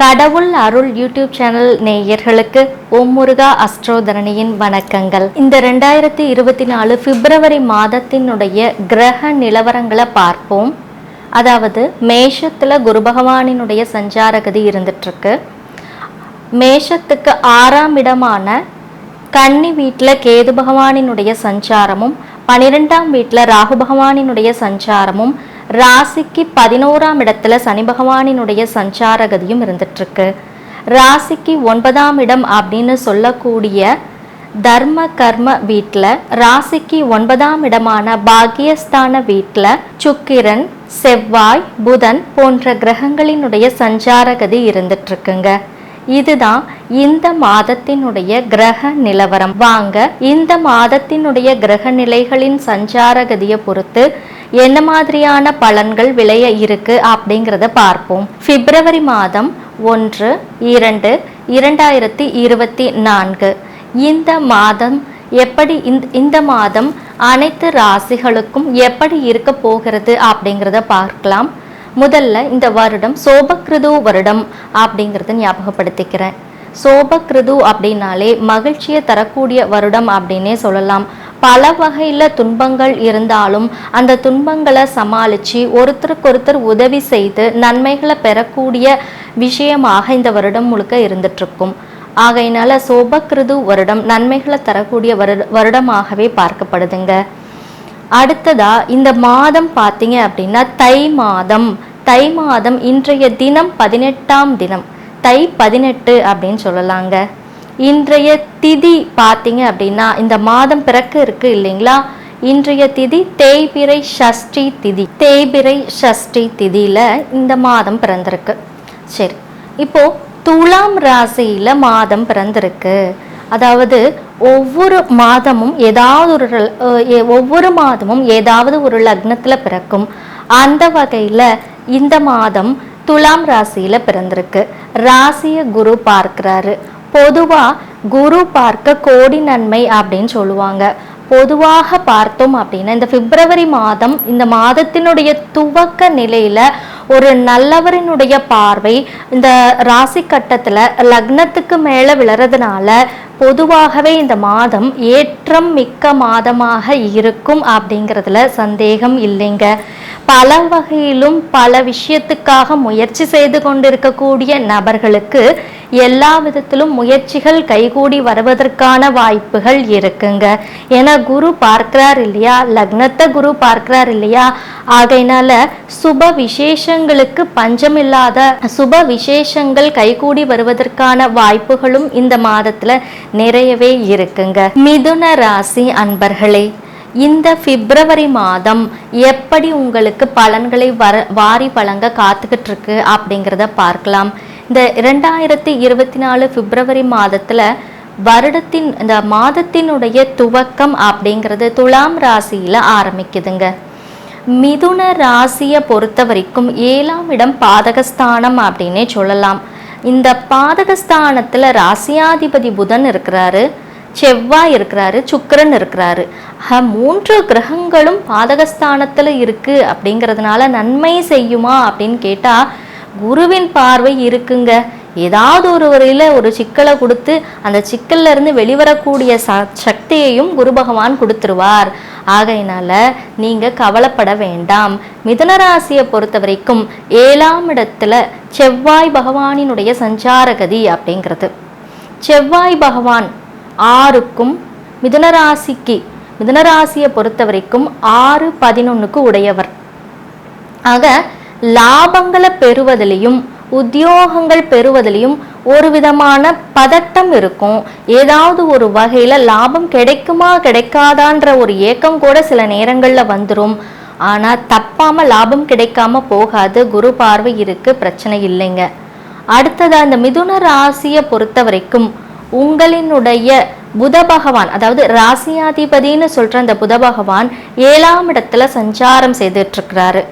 கடவுள் அருள் YouTube channel நேயர்களுக்கு ஓம் முருகா அஸ்ட்ரோதரணியின் வணக்கங்கள். இந்த ரெண்டாயிரத்தி இருபத்தி நாலு பிப்ரவரி மாதத்தினுடைய கிரக நிலவரங்களை பார்ப்போம். அதாவது மேஷத்துல குரு பகவானினுடைய சஞ்சாரகதி இருந்துட்டுருக்கு. மேஷத்துக்கு ஆறாம் இடமான கன்னி வீட்டில் கேது பகவானினுடைய சஞ்சாரமும் பனிரெண்டாம் வீட்டில் ராகு பகவானினுடைய சஞ்சாரமும் ராசிக்கு பதினோராம் இடத்துல சனி பகவானினுடைய சஞ்சாரகதியும் இருந்துட்டு இருக்கு ராசிக்கு ஒன்பதாம் இடம் அப்படின்னு சொல்லக்கூடிய தர்ம கர்ம வீட்டில் ராசிக்கு ஒன்பதாம் இடமான பாகியஸ்தான வீட்டில் சுக்கிரன் செவ்வாய் புதன் போன்ற கிரகங்களினுடைய சஞ்சாரகதி இருந்துட்டு இருக்குங்க இதுதான் இந்த மாதத்தினுடைய கிரக நிலவரம். வாங்க இந்த மாதத்தினுடைய கிரக நிலைகளின் சஞ்சாரகதியை பொறுத்து என்ன மாதிரியான பலன்கள் விளைய இருக்கு அப்படிங்கிறத பார்ப்போம். பிப்ரவரி மாதம் ஒன்று இரண்டு இரண்டாயிரத்தி இருபத்தி நான்கு. இந்த மாதம் எப்படி இந்த- மாதம் அனைத்து ராசிகளுக்கும் எப்படி இருக்க போகிறது அப்படிங்கிறத பார்க்கலாம். முதல்ல இந்த வருடம் சோபக்ருது வருடம் அப்படிங்கிறத ஞாபகப்படுத்திக்கிறேன். சோபக்ருது அப்படின்னாலே மகிழ்ச்சியை தரக்கூடிய வருடம் அப்படின்னே சொல்லலாம். பல வகையில் துன்பங்கள் இருந்தாலும் அந்த துன்பங்களை சமாளித்து ஒருத்தருக்கொருத்தர் உதவி செய்து நன்மைகளை பெறக்கூடிய விஷயமாக இந்த வருடம் முழுக்க இருந்துட்டுருக்கும். ஆகையினால சோபக்கிருது வருடம் நன்மைகளை தரக்கூடிய வருட வருடமாகவே பார்க்கப்படுதுங்க. அடுத்ததா இந்த மாதம் பார்த்தீங்க அப்படின்னா தை மாதம். தை மாதம் இன்றைய தினம் பதினெட்டாம் தினம். தை பதினெட்டு அப்படின்னு சொல்லலாங்க. இன்றைய திதி பார்த்தீங்க அப்படின்னா இந்த மாதம் பிறக்க இருக்கு இல்லைங்களா? இன்றைய திதி தேய்பிரை ஷஷ்டி திதி. தேய்பிரை ஷஷ்டி திதியில இந்த மாதம் பிறந்திருக்கு. சரி இப்போ துலாம் ராசியில மாதம் பிறந்திருக்கு. அதாவது ஒவ்வொரு மாதமும் ஏதாவது ஒரு ஒவ்வொரு மாதமும் ஏதாவது ஒரு லக்னத்துல பிறக்கும். அந்த வகையில இந்த மாதம் துலாம் ராசியில பிறந்திருக்கு. ராசிய குரு பார்க்கிறாரு. பொதுவா குரு பார்க்க கோடி நன்மை அப்படின்னு சொல்லுவாங்க. பொதுவாக பார்த்தோம் அப்படின்னா இந்த பிப்ரவரி மாதம் இந்த மாதத்தினுடைய துவக்க நிலையில ஒரு நல்லவரினுடைய பார்வை இந்த ராசி கட்டத்துல லக்னத்துக்கு மேல விழறதுனால பொதுவாகவே இந்த மாதம் ஏற்றம் மிக்க மாதமாக இருக்கும் அப்படிங்கிறதுல சந்தேகம் இல்லைங்க. பல வகையிலும் பல விஷயத்துக்காக முயற்சி செய்து கொண்டிருக்கக்கூடிய நபர்களுக்கு எல்லா விதத்திலும் முயற்சிகள் கைகூடி வருவதற்கான வாய்ப்புகள் இருக்குங்க. ஏன்னா குரு பார்க்கிறார் இல்லையா? லக்னத்தை குரு பார்க்கிறார் இல்லையா? ஆகையினால சுப விசேஷங்களுக்கு பஞ்சமில்லாத சுப விசேஷங்கள் கைகூடி வருவதற்கான வாய்ப்புகளும் இந்த மாதத்துல நிறையவே இருக்குங்க. மிதுன ராசி அன்பர்களே இந்த பிப்ரவரி மாதம் எப்படி உங்களுக்கு பலன்களை வர வாரி வழங்க காத்துக்கிட்டு இருக்கு அப்படிங்கிறத பார்க்கலாம். இந்த இரண்டாயிரத்தி இருபத்தி நாலு பிப்ரவரி மாதத்துல வருடத்தின் இந்த மாதத்தினுடைய துவக்கம் அப்படிங்கிறது துலாம் ராசியில ஆரம்பிக்குதுங்க. மிதுன ராசியை பொறுத்த வரைக்கும் ஏழாம் இடம் பாதகஸ்தானம் அப்படின்னே சொல்லலாம். இந்த பாதகஸ்தானத்தில் ராசியாதிபதி புதன் இருக்கிறாரு செவ்வாய் இருக்கிறாரு சுக்கரன் இருக்கிறாரு. மூன்று கிரகங்களும் பாதகஸ்தானத்தில் இருக்குது அப்படிங்கிறதுனால நன்மை செய்யுமா அப்படின்னு கேட்டால் குருவின் பார்வை இருக்குங்க. ஏதாவது ஒரு வரையில் ஒரு சிக்கலை கொடுத்து அந்த சிக்கல்ல இருந்து வெளிவரக்கூடிய ச- சக்தியையும் குரு பகவான் கொடுத்துருவார். ஆகையினால நீங்க கவலைப்பட வேண்டாம். மிதுன ராசியை பொறுத்த வரைக்கும் ஏழாம் இடத்துல செவ்வாய் பகவானினுடைய சஞ்சாரகதி அப்படிங்கிறது. செவ்வாய் பகவான் ஆறுக்கும் மிதுனராசிக்கு மிதுனராசியை பொறுத்த வரைக்கும் ஆறு பதினொன்னுக்கு உடையவர். ஆக லாபங்களை பெறுவதிலையும் உத்தியோகங்கள் பெறுவதிலையும் ஒரு விதமான பதட்டம் இருக்கும். ஏதாவது ஒரு வகையில் லாபம் கிடைக்குமா கிடைக்காதான்ற ஒரு ஏக்கம் கூட சில நேரங்களில் வந்துடும் ஆனால் தப்பாமல் லாபம் கிடைக்காம போகாது. குரு பார்வை இருக்கு பிரச்சனை இல்லைங்க. அடுத்ததாக அந்த மிதுன ராசியை பொறுத்த வரைக்கும் உங்களினுடைய புத பகவான் அதாவது ராசியாதிபதின்னு சொல்கிற அந்த புத பகவான் ஏழாம் இடத்துல சஞ்சாரம் செய்துட்டு இருக்கிறாரு.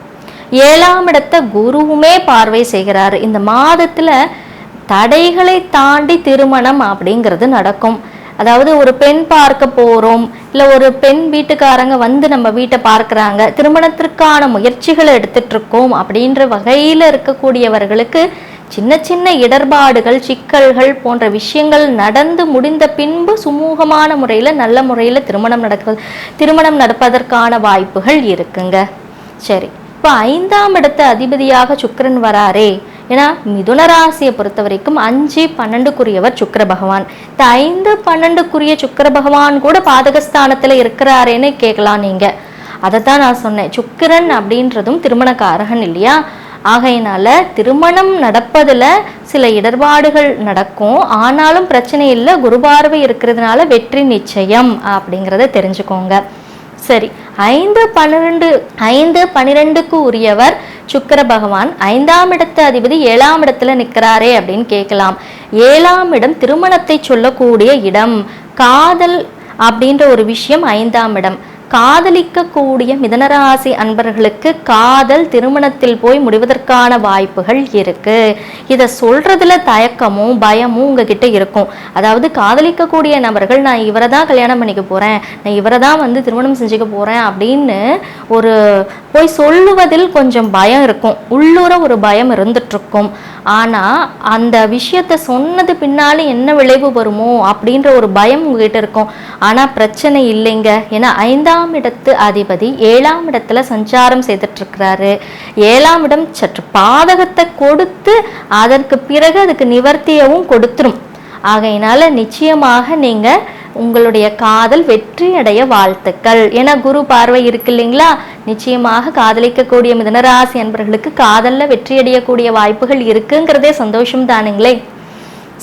ஏழாம் இடத்த குருவுமே பார்வை செய்கிறாரு. இந்த மாதத்தில் தடைகளை தாண்டி திருமணம் அப்படிங்கிறது நடக்கும். அதாவது ஒரு பெண் பார்க்க போகிறோம் இல்லை ஒரு பெண் வீட்டுக்காரங்க வந்து நம்ம வீட்டை பார்க்குறாங்க திருமணத்திற்கான முயற்சிகளை எடுத்துட்ருக்கோம் அப்படின்ற வகையில் இருக்கக்கூடியவர்களுக்கு சின்ன சின்ன இடர்பாடுகள் சிக்கல்கள் போன்ற விஷயங்கள் நடந்து முடிந்த பின்பு சுமூகமான முறையில் நல்ல முறையில் திருமணம் நடக்கிறது திருமணம் நடப்பதற்கான வாய்ப்புகள் இருக்குங்க. சரி இப்போ ஐந்தாம் இடத்த அதிபதியாக சுக்கரன் வராரே ஏன்னா மிதுன ராசியை பொறுத்த வரைக்கும் அஞ்சு பன்னெண்டுக்குரியவர் சுக்கர பகவான். இந்த ஐந்து பன்னெண்டுக்குரிய சுக்கர பகவான் கூட பாதகஸ்தானத்தில் இருக்கிறாரேன்னு கேட்கலாம் நீங்க. அதை தான் நான் சொன்னேன். சுக்கிரன் அப்படின்றதும் திருமணக்காரகன் இல்லையா? ஆகையினால திருமணம் நடப்பதில் சில இடர்பாடுகள் நடக்கும். ஆனாலும் பிரச்சனை இல்லை. குருபார்வை இருக்கிறதுனால வெற்றி நிச்சயம் அப்படிங்கிறத தெரிஞ்சுக்கோங்க. சரி ஐந்து பன்னிரெண்டு ஐந்து பன்னிரெண்டுக்கு உரியவர் சுக்கர பகவான் ஐந்தாம் இடத்து அதிபதி ஏழாம் இடத்துல நிற்கிறாரே அப்படின்னு கேட்கலாம். ஏழாம் இடம் திருமணத்தை சொல்லக்கூடிய இடம். காதல் அப்படின்ற ஒரு விஷயம் ஐந்தாம் இடம். காதலிக்கக்கூடிய மிதனராசி அன்பர்களுக்கு காதல் திருமணத்தில் போய் முடிவதற்கான வாய்ப்புகள் இருக்கு. இதை சொல்றதுல தயக்கமும் பயமும் உங்ககிட்ட இருக்கும். அதாவது காதலிக்கக்கூடிய நபர்கள் நான் இவரை தான் கல்யாணம் பண்ணிக்க போறேன் நான் இவரை தான் வந்து திருமணம் செஞ்சுக்க போறேன் அப்படின்னு ஒரு போய் சொல்லுவதில் கொஞ்சம் பயம் இருக்கும். உள்ளூர ஒரு பயம் இருந்துட்டுருக்கும். ஆனால் அந்த விஷயத்தை சொன்னது பின்னாலே என்ன விளைவு வருமோ அப்படின்ற ஒரு பயம் உங்ககிட்ட இருக்கும். ஆனால் பிரச்சனை இல்லைங்க. ஏன்னா ஐந்தாம் இடத்து அதிபதி ஏழாம் இடத்துல சஞ்சாரம் செய்துட்டு இருக்கிறாரு ஏழாம் இடம் சற்று பாதகத்தை கொடுத்து அதற்கு பிறகு அதுக்கு நிவர்த்தியவும் கொடுத்துரும். ஆகையினால நிச்சயமாக நீங்க உங்களுடைய காதல் வெற்றி அடைய வாழ்த்துக்கள். ஏன்னா குரு பார்வை இருக்கு இல்லைங்களா? நிச்சயமாக காதலிக்கக்கூடிய மிதனராசி அன்பர்களுக்கு காதலில் வெற்றி அடையக்கூடிய வாய்ப்புகள் இருக்குங்கிறதே சந்தோஷம் தானுங்களே.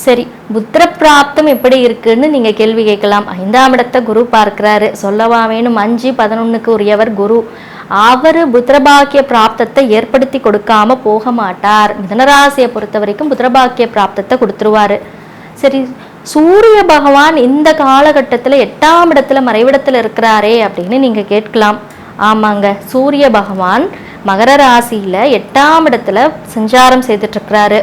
சரி புத்திர பிராப்தம் எப்படி இருக்குன்னு நீங்கள் கேள்வி கேட்கலாம். ஐந்தாம் இடத்தை குரு பார்க்கிறாரு. சொல்லவா வேணும்? அஞ்சு பதினொன்னுக்கு உரியவர் குரு. அவர் புத்திரபாக்கிய பிராப்தத்தை ஏற்படுத்தி கொடுக்காம போக மாட்டார். மிதனராசியை பொறுத்த வரைக்கும் புத்திரபாக்கிய பிராப்தத்தை கொடுத்துருவாரு. சரி சூரிய பகவான் இந்த காலகட்டத்தில் எட்டாம் இடத்துல மறைவிடத்தில் இருக்கிறாரே அப்படின்னு நீங்கள் கேட்கலாம். ஆமாங்க சூரிய பகவான் மகர ராசியில் எட்டாம் இடத்துல சஞ்சாரம் செய்துட்டு இருக்கிறாரு.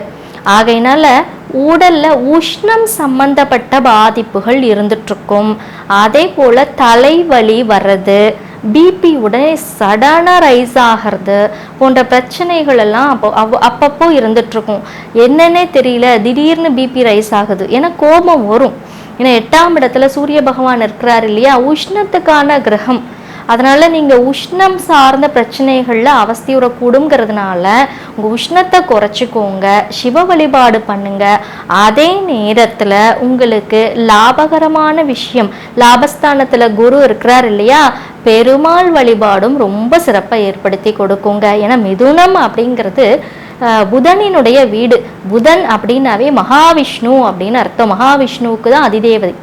ஆகையினால உடலில் உஷ்ணம் சம்பந்தப்பட்ட பாதிப்புகள் இருந்துட்டுருக்கும் அதே போல் தலைவலி வர்றது பிபி உடனே சடனாக ரைஸ் ஆகிறது போன்ற பிரச்சனைகள் எல்லாம் அப்போ அவ் அப்பப்போ இருந்துட்டுருக்கும் என்னன்னே தெரியல திடீர்னு பிபி ரைஸ் ஆகுது. ஏன்னா கோபம் வரும். ஏன்னா எட்டாம் இடத்துல சூரிய பகவான் இருக்கிறார் இல்லையா? உஷ்ணத்துக்கான கிரகம். அதனால் நீங்கள் உஷ்ணம் சார்ந்த பிரச்சனைகள்ல அவஸ்தியுறக்கூடுங்கிறதுனால உங்கள் உஷ்ணத்தை குறைச்சிக்கோங்க சிவ வழிபாடு பண்ணுங்க. அதே நேரத்தில் உங்களுக்கு லாபகரமான விஷயம் லாபஸ்தானத்தில் குரு இருக்கிறார் இல்லையா? பெருமாள் வழிபாடும் ரொம்ப சிறப்பை ஏற்படுத்தி கொடுக்குங்க. ஏன்னா மிதுனம் அப்படிங்கிறது புதனினுடைய வீடு. புதன் அப்படின்னாவே மகாவிஷ்ணு அப்படின்னு அர்த்தம். மகாவிஷ்ணுவுக்கு தான் அதிதேவதை.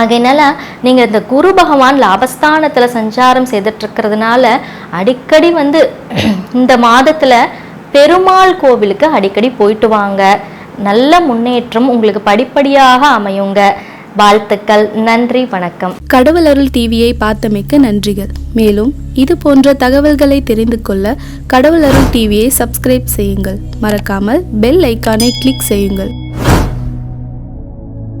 ஆகையினால நீங்கள் இந்த குரு பகவான் லாபஸ்தானத்தில் சஞ்சாரம் செய்துட்ருக்கிறதுனால அடிக்கடி வந்து இந்த மாதத்தில் பெருமாள் கோவிலுக்கு அடிக்கடி போயிட்டு வாங்க. நல்ல முன்னேற்றம் உங்களுக்கு படிப்படியாக அமையுங்க. வாழ்த்துக்கள் நன்றி வணக்கம். கடவுள் அருள் டிவியை பார்த்தமைக்க நன்றிகள். மேலும் இது போன்ற தகவல்களை தெரிந்து கொள்ள கடவுள் அருள் டிவியை சப்ஸ்கிரைப் செய்யுங்கள். மறக்காமல் பெல் ஐக்கானை கிளிக் செய்யுங்கள்.